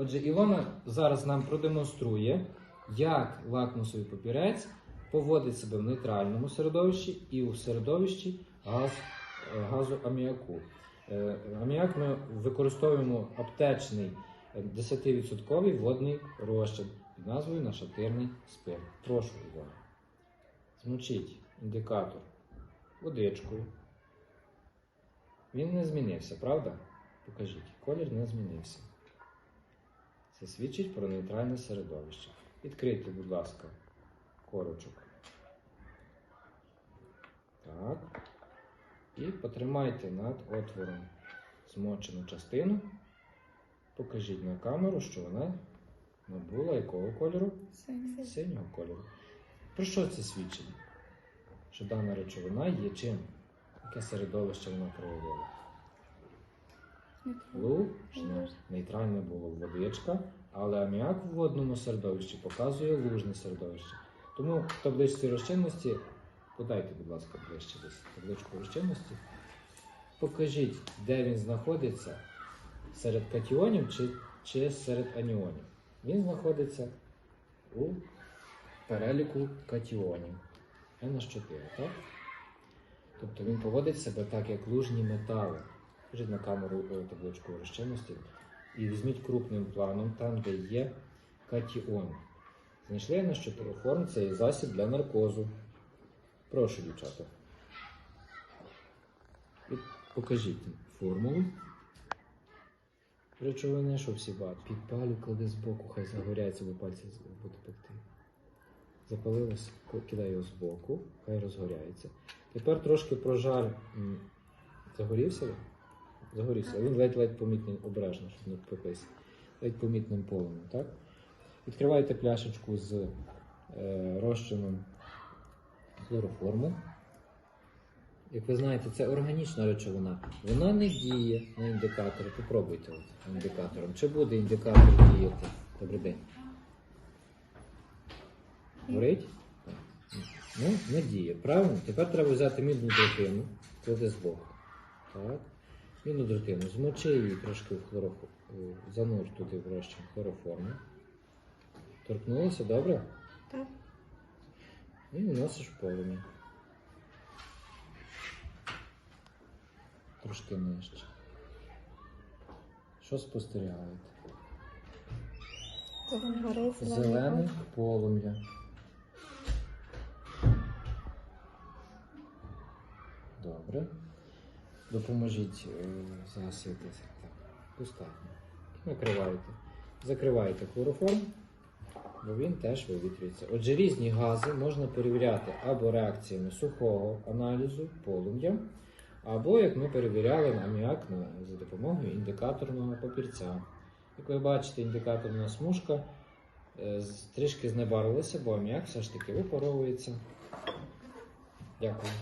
Отже, Ілона зараз нам продемонструє, як лакмусовий папірець поводить себе в нейтральному середовищі і у середовищі газ, е, газу аміаку. Е, Аміак ми використовуємо аптечний е, 10% водний розчин під назвою нашатирний спирт. Прошу увагу. Змочіть індикатор водичкою. Він не змінився, правда? Покажіть, колір не змінився. Це свідчить про нейтральне середовище. Відкрийте, будь ласка, корочок. Так. І потримайте над отвором змочену частину. Покажіть на камеру, що вона набула якого кольору? Синього кольору. Про що це свідчить? Що дана речовина є чим? Яке середовище вона проявила? Лужне. Нейтральне було водичка, але аміак в водному середовищі показує лужне середовище. Тому в табличці розчинності, подайте, будь ласка, ближче десь табличку розчинності. Покажіть, де він знаходиться серед катіонів чи, чи серед аніонів. Він знаходиться у переліку катіонів. NH4, так? Тобто він поводить себе так, як лужні метали. Покажіть на камеру е, табличку розчинності і візьміть крупним планом там, де є катіон. Знайшли на що форм це є засіб для наркозу. Прошу, дівчата. І покажіть формулу речовини, що всі бачать. Підпалю, клади збоку, хай загоряється, бо пальці буде пекти. Запалилось, кидай його збоку, хай розгоряється. Тепер трошки прожар. Загорівся? Загорівся. Він ледь-ледь помітний, обережно, щоб не впеклися. Ледь помітним полум'ям, так? Відкриваєте пляшечку з е, розчином хлороформу. Як ви знаєте, це органічна речовина. Вона не діє на індикатори. Попробуйте от індикатором. Чи буде індикатор діяти? Добрий день. Горить? Ну, не діє. Правильно? Тепер треба взяти мідну дротину, клади збоку. Так. Мідну дротину. Змочи її трошки в хлорофу. Занур туди в розчин хлороформу. Торкнулося, добре? Так. І вносиш полум'я. Трошки нижче. Що спостерігаєте? Зелене полум'я. Добре. Допоможіть е, загасити. Так, достатньо. Накриваєте. Закриваєте хлороформ, бо він теж вивітрюється. Отже, різні гази можна перевіряти або реакціями сухого аналізу полум'я, або, як ми перевіряли аміак за допомогою індикаторного папірця. Як ви бачите, індикаторна смужка е, трішки знебарилася, бо аміак все ж таки випаровується. Дякую.